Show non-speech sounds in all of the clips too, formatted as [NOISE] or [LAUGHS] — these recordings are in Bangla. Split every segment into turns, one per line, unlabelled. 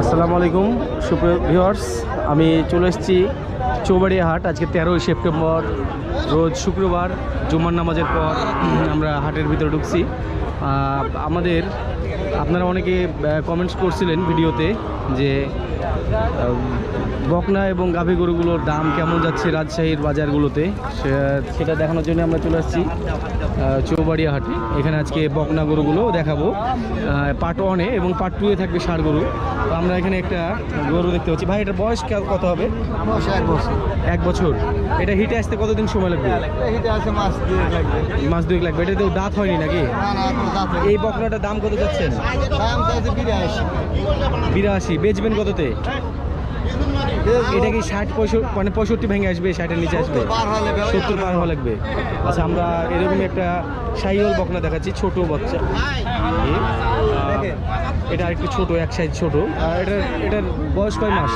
আসসালামু আলাইকুম, সুপ্রিয় ভিওয়ার্স আমি চলে এসেছি চৌবাড়িয়া হাট। আজকে তেরোই সেপ্টেম্বর, রোজ শুক্রবার জুমার নামাজের পর আমরা হাটের ভিতরে ঢুকছি। আমাদের, আপনারা অনেকে কমেন্টস করছিলেন ভিডিওতে যে বকনা এবং গাভী গরুগুলোর দাম কেমন যাচ্ছে রাজশাহীর বাজারগুলোতে? সেটা দেখানোর জন্য আমরা চলে আসছি চৌবাড়িয়া হাটে। এখানে আজকে বকনা গরুগুলো দেখাবো। পার্ট ওয়ানে এবং পার্ট টুয়ে থাকবে ষাড় গরু। তো আমরা এখানে একটা গরু দেখতে পাচ্ছি। ভাই এটার বয়স কে- কত হবে?
এক বছর।
এক বছর। এটা হিটে আসতে কতদিন সময় লাগবে? মাস দুয়েক লাগবে। এটা তো দাঁত হয়নি নাকি? এই বকনাটার দাম কত যাচ্ছেন
দাম চাইছে বিরাশি।
বিরাশি। বেচবেন কততে? এটা কি ষাট পঁয়ষট্টি মানে পঁয়ষট্টি ভেঙে আসবে ষাটের নিচে আসবে? সত্তর পার হওয়া লাগবে আচ্ছা আমরা এরকম একটা সাইওয়াল বকনা দেখাচ্ছি ছোট বাচ্চা। এটা একটু ছোট এক সাইজ ছোট। আর এটার এটার বয়স কয় মাস?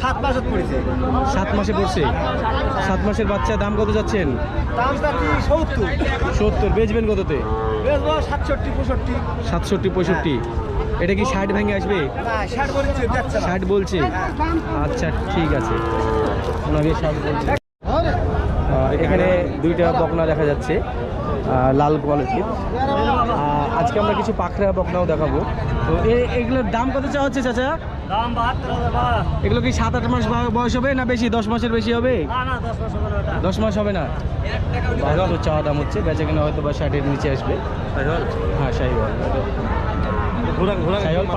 সাত মাস পড়েছে।
সাত মাসে পড়ছে? সাত মাসের বাচ্চা দাম কত যাচ্ছেন?
সত্তর।
বেচবেন কততে?
সাতষট্টি পঁয়ষট্টি।
এটা কি ষাট ভেঙে আসবে?
ষাট বলেছে
আচ্ছা ঠিক আছে। এখানে দুইটা বকনা দেখা যাচ্ছে লাল কোয়ালিটির। আজকে আমরা কিছু পাখরা বকনাও দেখাবো। তো এগুলোর দাম কত চাওয়া হচ্ছে চাচা?
দাম
এগুলো কি সাত আট মাস বয়স হবে না বেশি? দশ মাসের বেশি হবে?
দশ মাস হবে না
হবে চাওয়া দাম হচ্ছে। বেচা কিনা হয়তো বা ষাটের নিচে আসবে। হ্যাঁ শাহিওয়াল।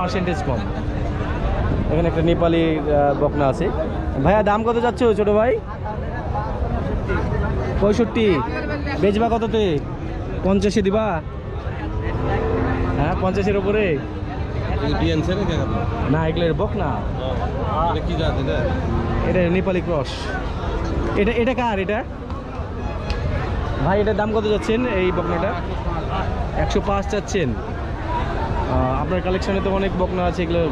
পার্সেন্টেজ কম। এখানে একটা নেপালি বকনা আছে। ভাইয়া দাম কত যাচ্ছ ছোট ভাই? পঁয়ষট্টি। বেচবা কততে? পঞ্চাশে দিবা? পঞ্চাশের উপরে? না এগুলো বক না এটা নেপালি ক্রস। এটা এটা কার এটা? ভাই এটার দাম কত যাচ্ছেন এই বকনাটা? একশো পাঁচ চাচ্ছেন। আহ, আপনার কালেকশনে তো অনেক বকনা আছে এগুলো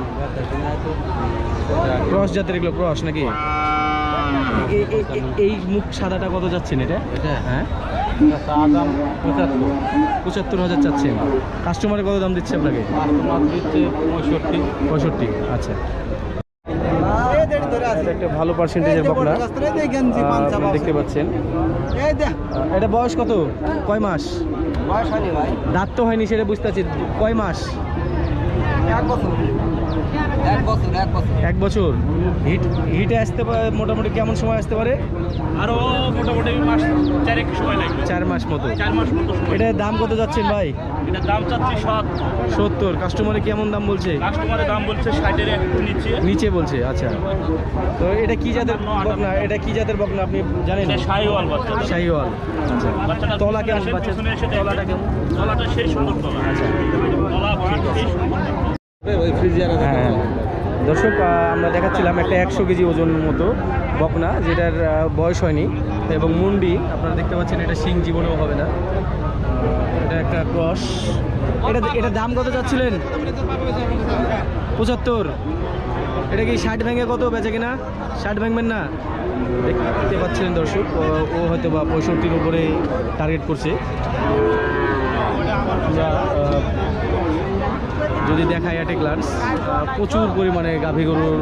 ক্রস জাতের এগুলো ক্রস নাকি? এই মুখ সাদাটা কত যাচ্ছেন এটা? এটা? পঁচাত্তর হাজার চাচ্ছেন কাস্টমারে কত দাম দিচ্ছে আপনাকে?
পঁয়ষট্টি।
পঁয়ষট্টি আচ্ছা। এটা একটা ভালো পার্সেন্টেজের বকনা। আহ, দেখতে পাচ্ছেন। এটা বয়স কত? কয় মাস? দাঁত তো হয়নি সেটা বুঝতে পারছি। কয় মাস?
এক বছর। এক বছর
হিট হিটে আসতে পারে মোটামুটি কেমন সময় আসতে পারে?
আরও মোটামুটি মাস চারেক সময় লাগবে।
চার মাস মতো।
চার মাস মতো সময়।
এটার দাম কত যাচ্ছেন ভাই?
এটার দাম চাচ্ছি সাত
সত্তর। কাস্টমারে কেমন দাম বলছে?
কাস্টমারের দাম বলছে ষাটের একটু নিচে।
নিচে বলছে আচ্ছা। তো এটা কি জাতের বকনা? এটা কি জাতের বকনা আপনি জানেন?
এটা শাহিওয়াল বাচ্চা।
শাহিওয়াল। আচ্ছা। তলা কেমন? বাচ্চা তলাটা কেমন?
তলাটা সেই সুন্দর তলা।
আচ্ছা।
তলা সেই সুন্দর।
হ্যাঁ দর্শক আহ, আমরা দেখাচ্ছিলাম একটা একশো কেজি ওজন মতো বকনা যেটার বয়স হয়নি এবং মুন্ডি আপনারা দেখতে পাচ্ছেন এটা শিং জীবনেও হবে না। এটা একটা ক্রস। এটা এটা দাম কত চাচ্ছিলেন? পঁচাত্তর। এটা কি ষাট ভেঙে কত বেচে কিনা? ষাট ভাঙবেন না? দেখতে পাচ্ছিলেন দর্শক ও- হয়তো বা পঁয়ষট্টির উপরে টার্গেট করছে। আমরা যদি দেখাই অ্যাট এ প্রচুর পরিমাণে গাভী গরুর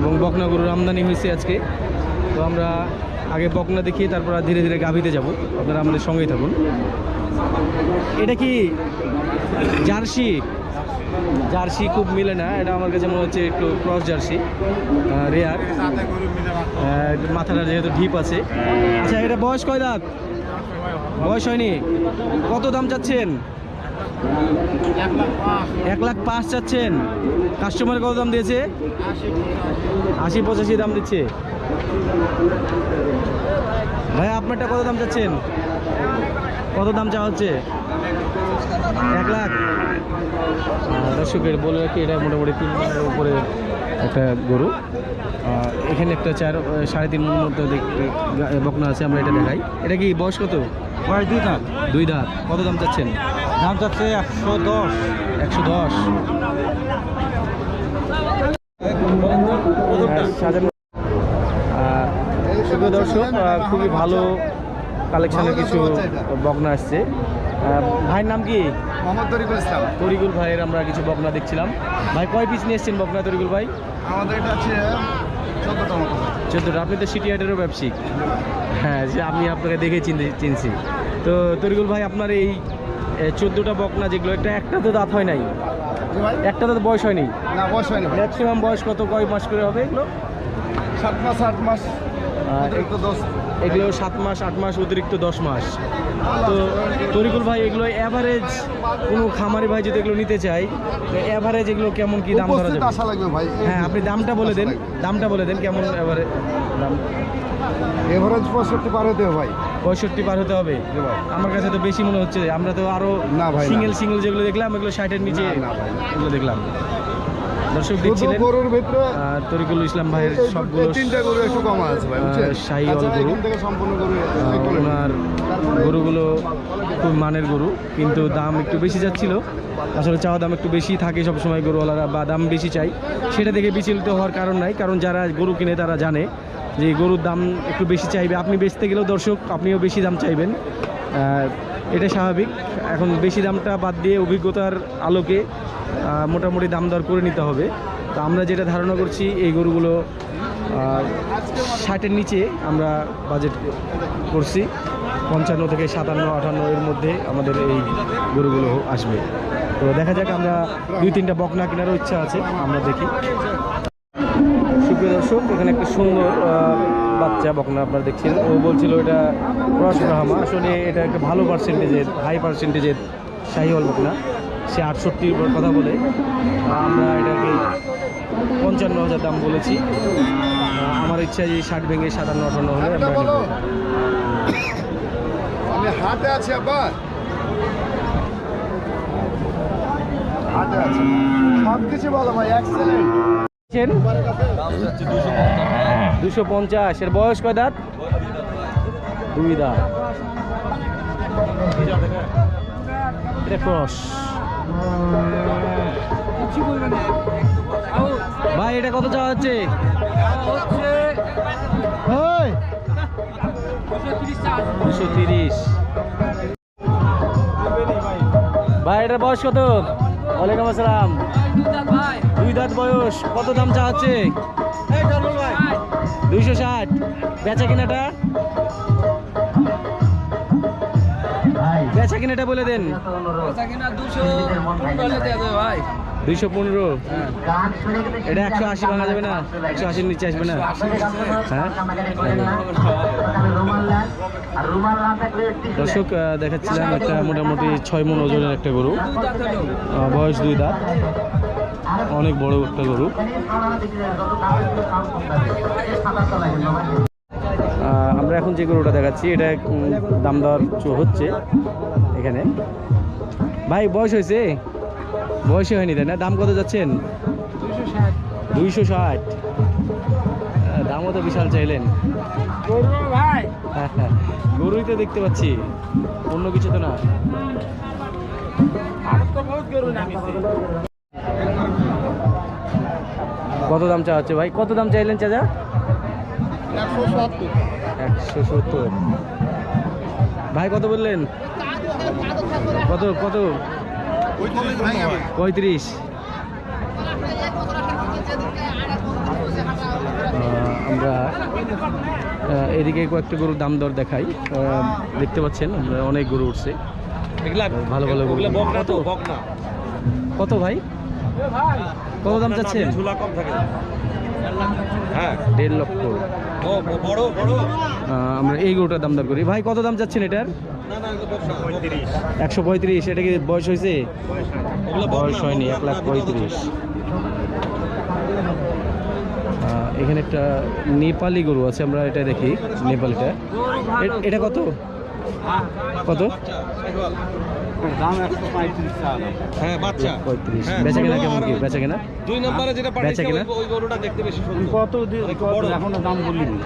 এবং বকনা গরুর আমদানি হয়েছে আজকে। তো আমরা আগে বকনা দেখিয়ে তারপর ধীরে ধীরে গাভীতে যাব। আপনারা আমাদের সঙ্গেই থাকুন। এটা কি জার্সি? জার্সি খুব মিলে না, এটা আমার কাছে মনে হচ্ছে একটু ক্রস জার্সি রেয়ার মাথাটা যেহেতু ঢিপ আছে। আচ্ছা এটা বয়স কয় দাঁত? বয়স হয়নি। কত দাম চাচ্ছেন? এক লাখ পাঁচ চাচ্ছেন। কাস্টমার কত দাম দিয়েছে? আশি পঁচাশি দাম দিচ্ছে। ভাই, আপনারটা কত দাম চাচ্ছেন? কত দাম চাওয়া হচ্ছে? এক লাখ। দর্শকের বলে রাখি, এটা মোটামুটি তিন মাসের উপরে একটা গরু। এখানে একটা চার সাড়ে তিন মন মতো দেখতে বকনা আছে আমরা এটা দেখাই। এটা কি বয়স কত?
বয়স দুই দাঁত।
দুই দাঁত। কত দাম চাচ্ছেন?
দাম চাচ্ছে একশো দশ।
একশো দশ। সুপ্রিয় দর্শক খুবই ভালো কালেকশনের কিছু বকনা আসছে। ভাইয়ের নাম কি?
মোহাম্মদ তরিকুল ইসলাম।
তরিকুল ভাইয়ের আমরা কিছু বকনা দেখছিলাম। ভাই কয় পিস নিয়ে এসছেন বকনা তরিকুল ভাই?
আমাদের এটা আছে চোদ্দটা।
আপনি তো সিটি হাটেরও ব্যবসায়িক। হ্যাঁ যে আমি আপনাকে দেখে চিনতে চিনছি। তো তরিকুল ভাই আপনার এই চোদ্দোটা বকনা যেগুলো একটা একটা তো দাঁত হয় নাই। একটা তো বয়স হয়নি?
না বয়স হয়নি
ম্যাক্সিমাম বয়স কত? কয় মাস করে হবে এগুলো?
সাত মাস আট মাস। দোষ
এগুলো সাত মাস আট মাস অতিরিক্ত দশ মাস। তো তরিকুল ভাই এগুলো অ্যাভারেজ কোনো খামারি ভাই যদি এগুলো নিতে চাই অ্যাভারেজ এগুলো কেমন কি দাম ধরা যাবে?
ভাই
হ্যাঁ আপনি দামটা বলে দেন দামটা বলে দেন কেমন দাম।
এভারেজ পঁয়ষট্টি পার হতে হবে ভাই।
পঁয়ষট্টি পার হতে হবে? আমার কাছে তো বেশি মনে হচ্ছে আমরা তো আরও
না ভাই,
সিঙ্গেল সিঙ্গেল যেগুলো দেখলাম এগুলো ষাটের নিচে। এগুলো দেখলাম। দর্শক দেখছিলেন
গরুর ভিতরে?
তরিকুল ইসলাম ভাইয়ের সবগুলো
তিনটা গরু একটু কম আছে ভাই
আহ, গরু।
সম্পূর্ণ।
ওনার গরুগুলো খুব মানের গরু কিন্তু দাম একটু বেশি যাচ্ছিল। আসলে চাওয়া দাম একটু বেশি থাকে সবসময় গরুওয়ালারা বা দাম বেশি চাই। সেটা দেখে বিচলিত হওয়ার কারণ নাই কারণ যারা গরু কিনে তারা জানে যে গরুর দাম একটু বেশি চাইবে। আপনি বেচতে গেলেও দর্শক আপনিও বেশি দাম চাইবেন। এটা স্বাভাবিক। এখন বেশি দামটা বাদ দিয়ে অভিজ্ঞতার আলোকে মোটামুটি দাম দর করে নিতে হবে। তো আমরা যেটা ধারণা করছি, এই গরুগুলো ষাটের নিচে আমরা বাজেট করছি। পঞ্চান্ন থেকে সাতান্ন, আটান্ন এর মধ্যে আমাদের এই গরুগুলো আসবে। তো দেখা যাক আমরা দুই তিনটা বকনা কেনারও ইচ্ছা আছে, আমরা দেখি। সুপ্রিয় দর্শক, এখানে একটা সুন্দর বাচ্চা বকনা আপনারা দেখছেন। ও বলছিল এটা রস আসলে এটা একটা ভালো পার্সেন্টেজের হাই পার্সেন্টেজের শাহিওয়াল বকনা। সে আটষট্টির কথা বলে। আমরা এটাকে পঞ্চান্ন হাজার দাম বলেছি। আমার ইচ্ছা যে ষাট ভেঙে সাতান্ন আটান্ন হলে
আমি আছি আবার হাটে আছি। সব কিছু ভালো ভাই এক্সেলেন্ট
দুশো পঞ্চাশ। এর বয়স কয় দাঁত? দুই দাঁত। এটা ক্রস ভাই, এটা কত চাওয়া হচ্ছে? দুশো তিরিশ। ভাই, এটার বয়স কত? ওয়ালাইকুম আসসালাম। দুই দাঁত বয়স, কত দাম চা হচ্ছে? দুইশো ষাট। বেচা কিনাটা? কিনাটা বলে দেন। দুইশো পনেরো? এটা একশো আশি ভাঙা যাবে না? একশো আশির নিচে আসবে না? হ্যাঁ? দর্শক দেখাচ্ছিলাম একটা মোটামুটি ছয় মন ওজনের একটা গরু। বয়স দুই দাঁত। অনেক বড় একটা গরু। এখন যে গরুটা দেখাচ্ছি, এটা দাম দর হচ্ছে এখানে। ভাই, বয়স হয়েছে? বয়সে হয়নি তাই না? দাম কত যাচ্ছেন? দুইশো ষাট। দামও তো বিশাল চাইলেন। [LAUGHS] গরুই তো দেখতে পাচ্ছি, অন্য কিছু তো না। কত দাম চা হচ্ছে ভাই? কত দাম চাইলেন চাচা?
একশো সত্তর।
একশো সত্তর। ভাই কত বললেন? কত কত? পঁয়ত্রিশ। আমরা এদিকে কয়েকটি গরুর দাম দর দেখাই। দেখতে পাচ্ছেন অনেক গরু উঠছে। ভালো ভালো গরু। কত? কত ভাই? কত দাম চাচ্ছেন?
ঝুলা কম থাকে। হ্যাঁ
দেড় লক্ষ। আমরা এই গরুটার দাম দর করি। ভাই কত দাম চাচ্ছেন এটার?
না না পঁয়ত্রিশ।
একশো পঁয়ত্রিশ এটা কি বয়স হয়েছে? বয়স হয়নি। এক লাখ পঁয়ত্রিশ। এখানে একটা নেপালি গরু আছে আমরা এটা দেখি নেপালিটা। এটা কত? কত?
দাম একশো পঁয়ত্রিশ
হ্যাঁ বাচ্চা।
পঁয়ত্রিশ।
হ্যাঁ,
বেচা কেনা কেমন কি? বেচা কেনা?
দুই নম্বরে যেটা পাঠিয়েছে ওই- ওই গরুটা দেখতে বেশি সুন্দর।
কত
অনেক বড়।
দাম বলিনি।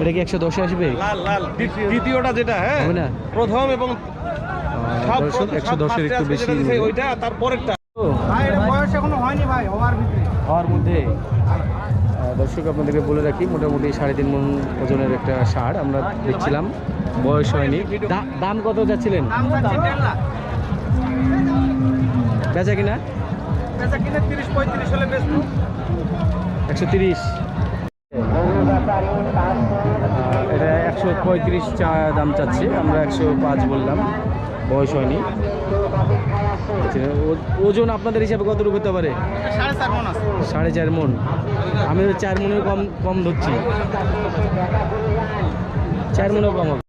এটা কি একশো দশে আসবে?
লাল লাল। দ্বিতীয়টা যেটা হ্যাঁ
না?
প্রথম এবং সব
দর্শক একশো
সব
দশের
first
একটু বেশি
যেটা দিছে
নেবে।
ওইটা তার
ভাই এটা বয়স এখনও হয়নি ভাই হওয়ার ভিতরে।
হওয়ার মধ্যে। দর্শক আপনাদেরকে বলে রাখি মোটামুটি সাড়ে তিন মন ওজনের একটা সার আমরা দেখছিলাম। বয়স হয়নি। দাম কত যাচ্ছিলেন? বেচা কিনা? একশো তিরিশ। এটা একশো পঁয়ত্রিশ চা দাম চাচ্ছে। আমরা একশো পাঁচ বললাম। বয়স হয়নি। আচ্ছা, ও- ওজন আপনাদের হিসাবে কতটুকু হতে পারে?
সাড়ে চার মন
মন। আমি তো চার মনের কম কম ধরছি। চার মনেও কম হবে।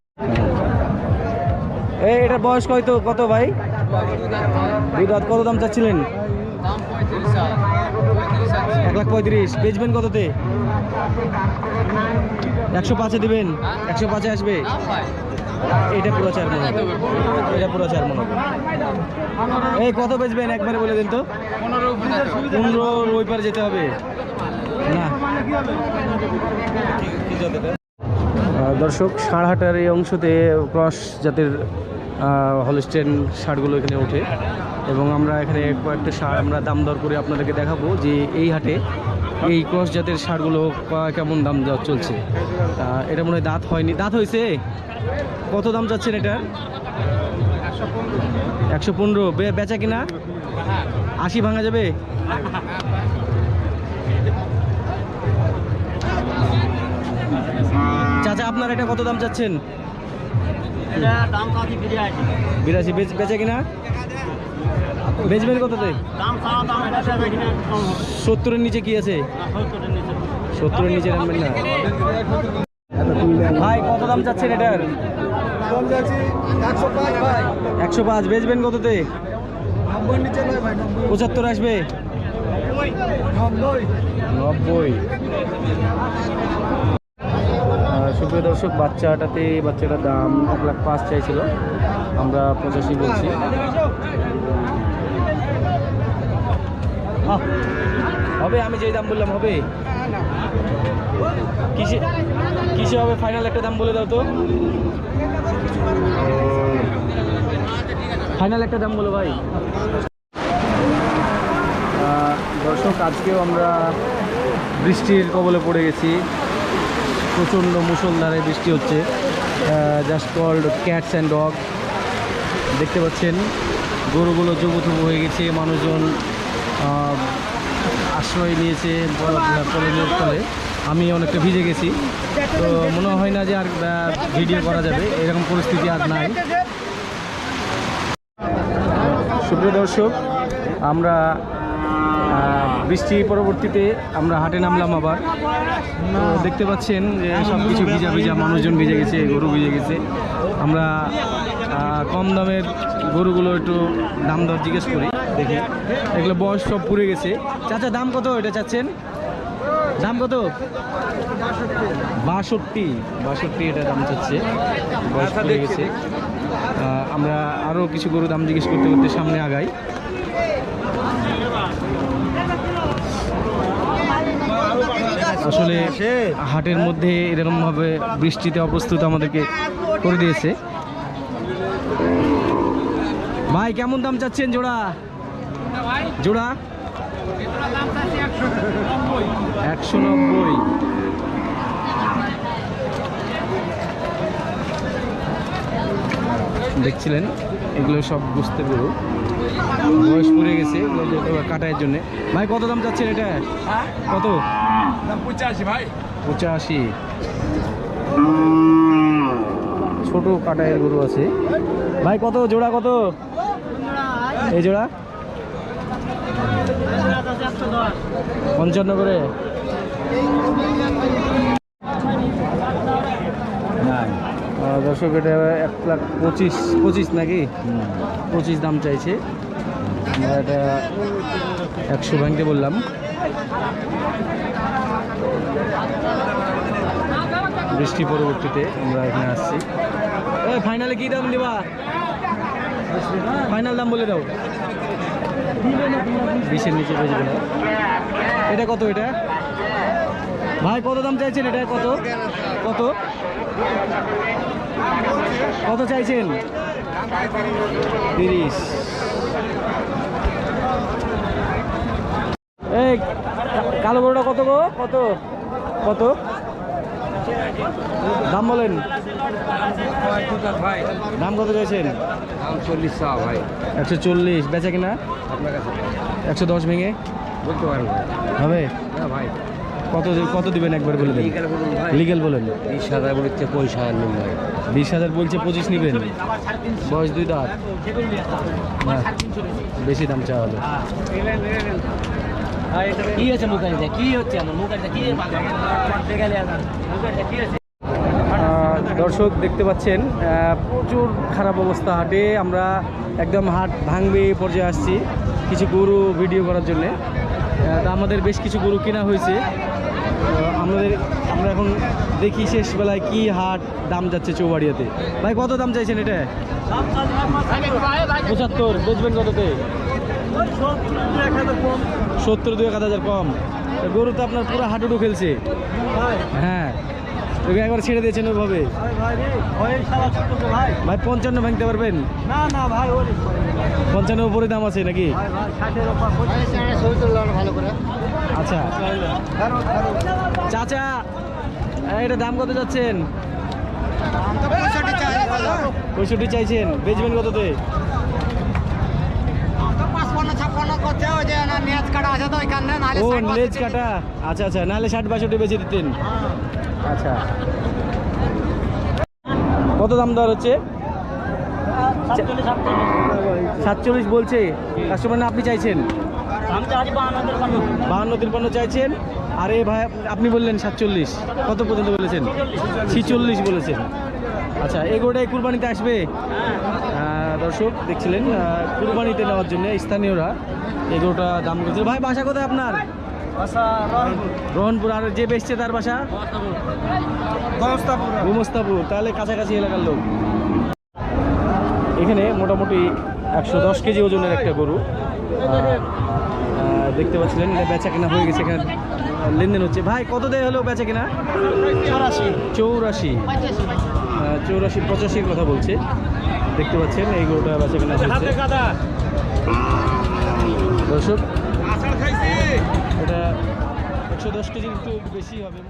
এই, এটা বয়স কত কত ভাই? দুই কত দাম চাচ্ছিলেন? এক লাখ পঁয়ত্রিশ। বেচবেন কততে? একশো পাঁচে দিবেন। একশো পাঁচে আসবে? এটা পুরো চার মন। এটা পুরো চার মন। এই, কত বেচবেন? একবারে বলে দিন তো। পনেরো ওই পারে যেতে হবে। না। দর্শক ষাঁড়হাটার এই অংশতে ক্রস জাতের হলস্টেন ষাঁড়গুলো এখানে ওঠে। এবং আমরা এখানে কয়েকটা ষাঁড় আমরা দাম দর করে আপনাদেরকে দেখাবো যে এই হাটে এই ক্রস জাতের ষাঁড়গুলো কেমন দাম চলছে। এটা মনে হয় দাঁত হয়নি। দাঁত হয়েছে? কত দাম যাচ্ছেন এটা একশো পনেরো। বেচা কিনা? আশি ভাঙা যাবে? চাচা আপনার এটা কত দাম চাচ্ছেন? বিরাশি বেচে কিনা? বেচবেন কততে? সত্তরের নিচে কি আছে?
সত্তরের নিচে
নামবেন না। ভাই কত দাম চাচ্ছেন এটার?
একশো পাঁচ ভাই।
বেচবেন কততে? পঁচাত্তর আসবে?
নব্বই।
সুপ্রিয় দর্শক, বাচ্চাটাতে বাচ্চাটার দাম এক লাখ পাঁচ চাইছিল। আমরা পঁচাশি বলছি। হবে, আমি যেই দাম বললাম, হবে? কিসে কিসে হবে? ফাইনাল একটা দাম বলে দাও তো। ফাইনাল একটা দাম বলো ভাই। দর্শক, আজকেও আমরা বৃষ্টির কবলে পড়ে গেছি। প্রচণ্ড মুষলধারে বৃষ্টি হচ্ছে। Just cold cats and dog দেখতে পাচ্ছেন, গরুগুলো জবুথবু হয়ে গেছে, মানুষজন আশ্রয় নিয়েছে কলেজের ফলে আমি অনেকটা ভিজে গেছি। তো মনে হয় না যে আর ভিডিও করা যাবে, এরকম পরিস্থিতি আর নাই। সুপ্রিয় দর্শক, আমরা বৃষ্টি পরবর্তীতে আমরা হাটে নামলাম আবার। দেখতে পাচ্ছেন যে সব কিছু ভিজা ভিজা মানুষজন ভিজে গেছে, গরু ভিজে গেছে। আমরা কম দামের গরুগুলো একটু দাম দর জিজ্ঞেস করি, দেখি। এগুলো বয়স সব পুড়ে গেছে। চাচা, দাম কত এটা চাচ্ছেন? দাম কত? বাষট্টি। বাষট্টি এটা দাম চাচ্ছে। বয়স পুড়ে গেছে। আমরা আরও কিছু গরু দাম জিজ্ঞেস করতে করতে সামনে আগাই। আসলে হাটের মধ্যে এরকমভাবে বৃষ্টিতে অপ্রস্তুত আমাদেরকে করে দিয়েছে। ভাই, কেমন দাম চাচ্ছেন জোড়া? জোড়া? একশো নব্বই। দেখছিলেন? এগুলো সব বুঝতে পেরো বয়স পড়ে গেছে কাটার জন্য। ভাই কত দাম চাচ্ছেন এটা? কত?
পঁচাশি ভাই।
পঁচাশি। ছোট কাটায়ের গরু আছে। ভাই কত? জোড়া কত? এই জোড়া? পঞ্চান্ন করে। দর্শক এটা এক লাখ পঁচিশ পঁচিশ নাকি? পঁচিশ দাম চাইছে। আমরা এটা একশো ভাঙতে বললাম। বৃষ্টি পরবর্তীতে আমরা এখানে আসছি। ফাইনালে কি দাম দেবা? ফাইনাল দাম বলে দাও। বিশের নিচে বেচবে না। এটা কত এটা? ভাই, কত দাম চাইছেন? এটা কত? কত? কত চাইছেন? তিরিশ। এই কালো গরুটা কত গো? কত? কত? দাম বলেন। দাম কত চাইছেন?
চল্লিশ ভাই
একশো চল্লিশ। বেচা কিনা? একশো দশ ভেঙে?
বলতে পারেন
হবে?
না ভাই।
কত কত দিবেন একবার বলে দেন?
লিগাল বলেন বিশ হাজার বলছে আর নেই ভাই।
বিশ হাজার বলছে পঁচিশ নেবেন। বয়স দুই দাঁত। বেশি দাম চাওয়া হলো।
কি হচ্ছে মুখারিটা কি হচ্ছে আমার কি
দর্শক দেখতে পাচ্ছেন প্রচুর খারাপ অবস্থা। হাটে আমরা একদম হাট ভাঙবে পর্যায়ে আসছি। কিছু গরু ভিডিও করার জন্য। আমাদের বেশ কিছু গরু কেনা হয়েছে। আমাদের আমরা এখন দেখি শেষবেলায় কি হাট দাম যাচ্ছে চৌবাড়িয়াতে। ভাই, কত দাম চাইছেন এটা? পঁচাত্তর, বেচবেন কততে? সত্তর দু এক হাজার কম। গরু তো আপনার পুরো হাঁটুডু খেলছে। হ্যাঁ। তোকে একবার ছেড়ে দিয়েছেন ওইভাবে? ভাই পঞ্চান্ন ভাঙতে পারবেন?
না না ভাই
পঞ্চান্ন উপরে দাম আছে নাকি? আচ্ছা। চাচা এটা দাম কত যাচ্ছেন? পঁয়ষট্টি চাইছেন। বেচবেন কততে
পাঁচপান্ন ছাপ্পান্ন করছে ওই যে না নেচ কাটা আছে তো ওইখানে নাহলে
ও লেজ কাটা। আচ্ছা আচ্ছা নাহলে ষাট বাষট্টি বেচে দিতেন। আচ্ছা। কত দাম দেওয়ার হচ্ছে?
সাতচল্লিশ,
বলছে। কাস্টমার না আপনি চাইছেন?
বাহান্ন তিপ্পান্ন
চাইছেন। আরে ভাই আপনি বললেন সাতচল্লিশ। কত পর্যন্ত বলেছেন? ছিচল্লিশ বলেছেন। আচ্ছা এগোটাই কুরবানিতে আসবে? দর্শক দেখছিলেন কুরবানিতে নেওয়ার জন্য স্থানীয়রা এগোটা দাম করছে। ভাই বাসা কোথায় আপনার? রোহনপুর আর যে বেচছে তার বাসা? গুমস্তাপুর। তাহলে কাছাকাছি এলাকার লোক। এখানে মোটামুটি একশো দশ কেজি ওজনের একটা গরু। দেখতে পাচ্ছিলেন এটা বেচা কেনা হয়ে গেছে এখানে লেনদেন হচ্ছে। ভাই কত দেয় হলো বেচা কেনা চৌরাশি। চৌরাশি পঁচাশির কথা বলছে। দেখতে পাচ্ছেন এই গরুটা বেচা কেনা হচ্ছে দর্শক এটা একশো দশ কেজি একটু বেশি হবে।